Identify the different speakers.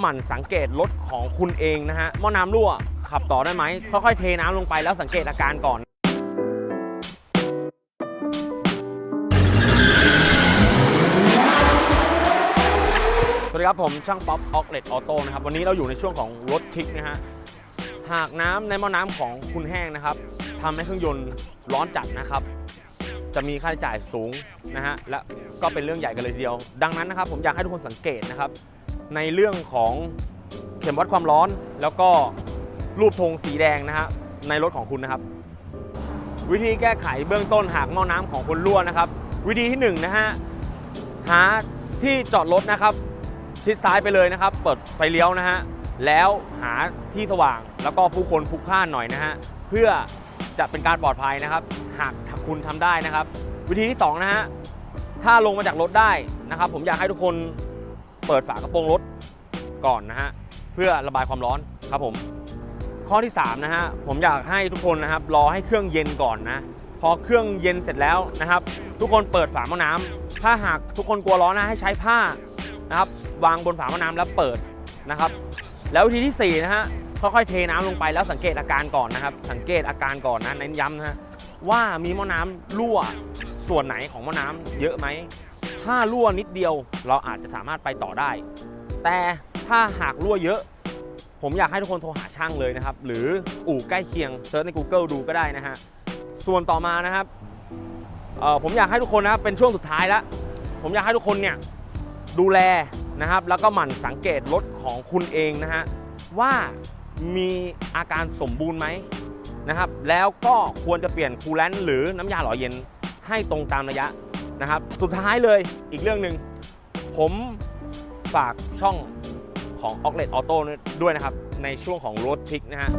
Speaker 1: หมั่นสังเกตรถของคุณเองนะฮะหม้อน้ำรั่วขับต่อได้ไหมค่อยๆเทน้ำลงไปแล้วสังเกตอาการก่อน สวัสดีครับผมช่างป๊อปออกเลตออโต้นะครับ วันนี้เราอยู่ในช่วงของรถทิกนะฮะ หากน้ำในหม้อน้ำของคุณแห้งนะครับทำให้เครื่องยนต์ร้อนจัดนะครับ จะมีค่าใช้จ่ายสูงนะฮะ และก็เป็นเรื่องใหญ่กันเลยทีเดียว ดังนั้นนะครับผมอยากให้ทุกคนสังเกตนะครับ ในเรื่องของเข็มวัดความร้อน แล้วก็รูปธงสีแดงนะฮะในรถของคุณนะครับ วิธีแก้ไขเบื้องต้นหากหม้อน้ำของคุณรั่วนะครับ วิธีที่หนึ่งนะฮะหาที่จอดรถนะครับ ชิดซ้ายไปเลยนะครับ เปิดไฟเลี้ยวนะฮะแล้วหาที่สว่างแล้วก็ผู้คนพลุกพล่านหน่อยนะฮะเพื่อจะเป็นการปลอดภัยนะครับ หากคุณทำได้นะครับ วิธีที่สองนะฮะถ้าลงมาจากรถได้นะครับ ผมอยากให้ทุกคน เปิดฝากระโปรงรถก่อนนะฮะเพื่อระบายความร้อนครับผม ข้อที่3นะฮะผมอยากให้ทุกคนนะครับรอให้เครื่องเย็นก่อนนะพอเครื่องเย็นเสร็จแล้วนะครับ ทุกคนเปิดฝาหม้อน้ำถ้าหากทุกคนกลัวร้อนนะให้ใช้ผ้านะครับวางบนฝาหม้อน้ำแล้วเปิดนะครับ แล้ววิธีที่4นะฮะค่อยๆเทน้ำลงไปแล้วสังเกตอาการก่อนนะครับ สังเกตอาการก่อนนะเน้นย้ำนะฮะว่ามีหม้อน้ำรั่วส่วนไหนของหม้อน้ำเยอะไหม ถ้ารั่วนิดเดียวเราอาจจะสามารถไปต่อได้ แต่ถ้าหากรั่วเยอะ ผมอยากให้ทุกคนโทรหาช่างเลยนะครับ หรืออู่ใกล้เคียงเซิร์ชใน Google ดูก็ได้นะฮะ ส่วนต่อมานะครับผมอยากให้ทุกคนนะครับเป็นช่วงสุดท้ายแล้ว ผมอยากให้ทุกคนเนี่ยดูแลนะครับ แล้วก็หมั่นสังเกตรถของคุณเองนะฮะว่ามีอาการสมบูรณ์ไหมนะครับ แล้วก็ควรจะเปลี่ยนคูลแลนต์หรือน้ำยาหล่อเย็นให้ตรงตามระยะ นะครับ สุดท้ายเลยอีกเรื่องหนึ่งผมฝากช่องของ o อกเลตออโต้ด้วยนะครับ ในช่วงของรถชิกนะฮะ